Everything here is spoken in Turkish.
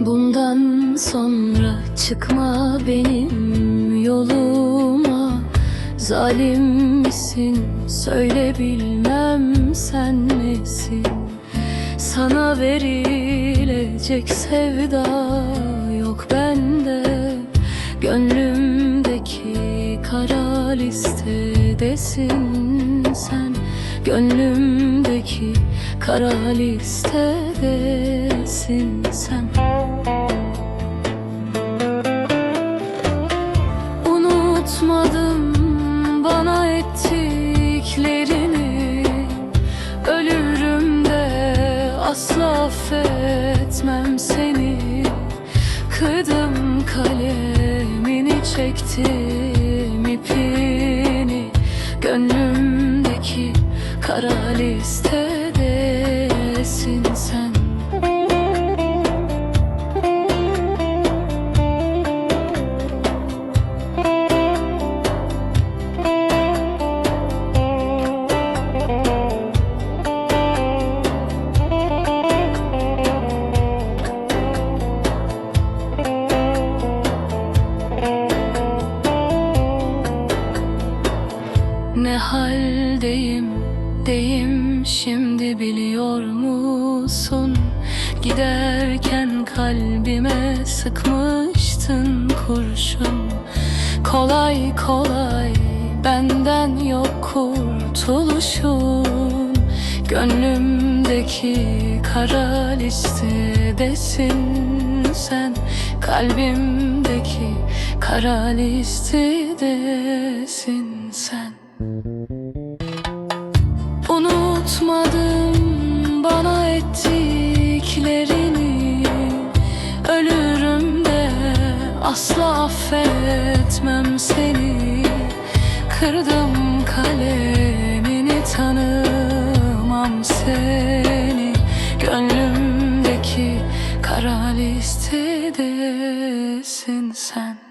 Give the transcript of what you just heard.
Bundan sonra çıkma benim yoluma. Zalim misin? Söyle bilmem sen misin Sana verilecek sevda yok bende. Gönlümdeki kara listedesin sen. Gönlümdeki kara listedesin sen. asla affetmem seni. Kırdım kalemini çektim ipini. Gönlümdeki kara listedesin Ne haldeyim deyim şimdi biliyor musun? Giderken kalbime sıkmıştın kurşun. Kolay kolay benden yok kurtuluşun. Gönlümdeki kara listedesin sen. Kalbimdeki kara listedesin sen Unutmadım bana ettiklerini. Ölürüm de asla affetmem seni. Kırdım kalemini tanımam seni. Gönlümdeki kara listedesin sen.